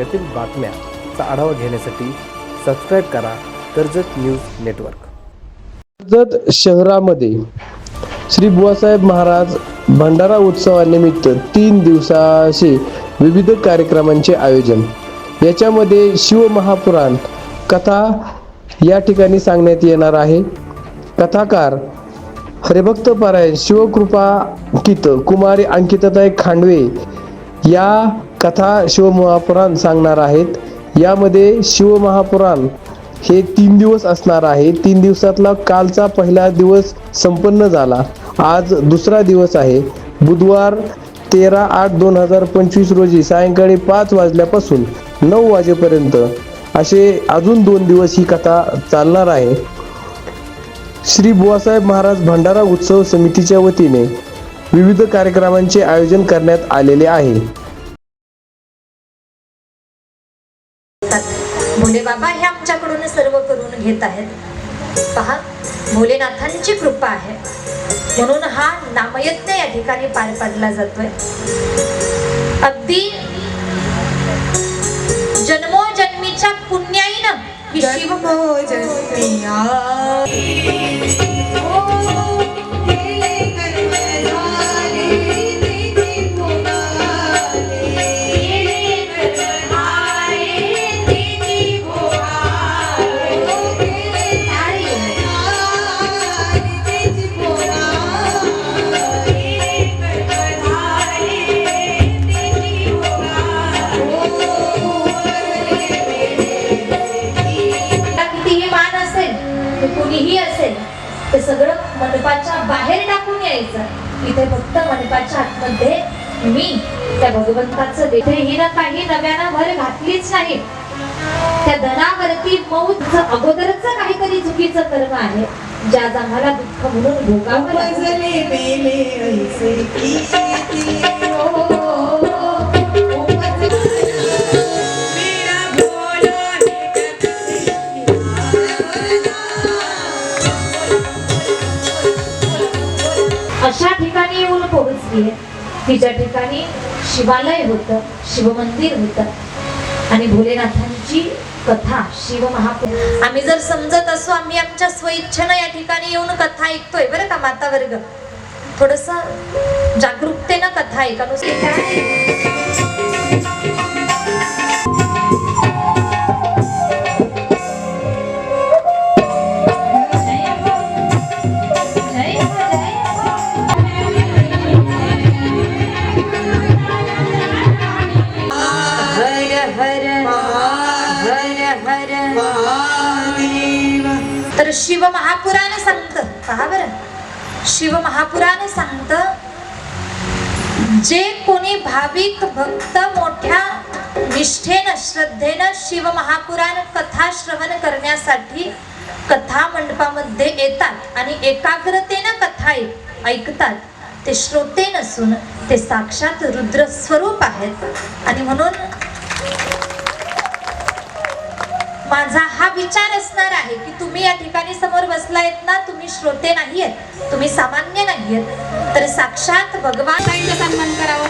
यातील बातम्याचा आढावा घेण्यासाठी सबस्क्राईब करा कर्जत न्यूज नेटवर्क. कर्जत शहरामध्ये श्री बुवासाहेब महाराज भंडारा उत्सवानिमित्त तीन दिवसाचे विविध कार्यक्रमांचे आयोजन. याच्यामध्ये शिवमहापुराण कथा या ठिकाणी सांगण्यात येणार आहे. कथाकार हरिभक्त पारायण शिवकृपा कित कुमारी अंकिताताई खांडवे या कथा शिवमहापुराण सांगणार आहेत. यामध्ये शिवमहापुराण हे तीन दिवस असणार आहे. तीन दिवसातला कालचा पहिला दिवस संपन्न झाला. आज दुसरा दिवस आहे. बुधवार तेरा आठ दोन हजार पंचवीस रोजी सायंकाळी पाच वाजल्यापासून नऊ वाजेपर्यंत असे अजून दोन दिवस ही कथा चालणार आहे. श्री बुवासाहेब महाराज भंडारा उत्सव समितीच्या वतीने विविध कार्यक्रमांचे आयोजन करण्यात आलेले आहे. भोले बाबा हे आमच्याकडून सर्व करून घेत आहेत. पहा भोलेनाथांची कृपा आहे. म्हणून हा नामयज्ञ या ठिकाणी पार पाडला जातोय. अगदी जन्मोजन्मीच्या पुण्याईनं ही शिव ते कुणीही असेल ते सगळं मंडपाच्या बाहेर टाकून यायचं. इथे फक्त मंडपाच्या आतमध्ये मी त्या भगवंताचं देते ही ना काही नव्यानं भर घातलीच नाही. त्या धनावरती मौत अगोदरच काहीतरी चुकीचं कर्म आहे. ज्या आम्हाला दुःख म्हणून भोगावं पोहोचली की ज्या ठिकाणी शिवालय होतं शिवमंदिर होतं. आणि भोलेनाथांची कथा शिव महापुर आम्ही जर समजत असो आम्ही आमच्या स्वइच्छेनं या ठिकाणी येऊन कथा ऐकतोय बरं का माता वर्ग. थोडस जागरूकतेनं कथा ऐका नुसते. तर शिव महापुराण सांगत. पहा बर. शिव महापुराण सांगत जे कोणी भाविक भक्त मोठ्या निष्ठेनं श्रद्धेनं शिव महापुराण कथा श्रवण करण्यासाठी कथा मंडपामध्ये येतात आणि एकाग्रतेनं कथा ऐक- ऐकतात ते श्रोते नसून ते साक्षात रुद्र स्वरूप आहेत. आणि म्हणून माझा हा विचार असणार आहे की तुम्ही या ठिकाणी समोर बसलायत ना तुम्ही श्रोते नाहीयेत तुम्ही सामान्य नाहीयेत तर साक्षात भगवान ताईंचा सन्मान करावा.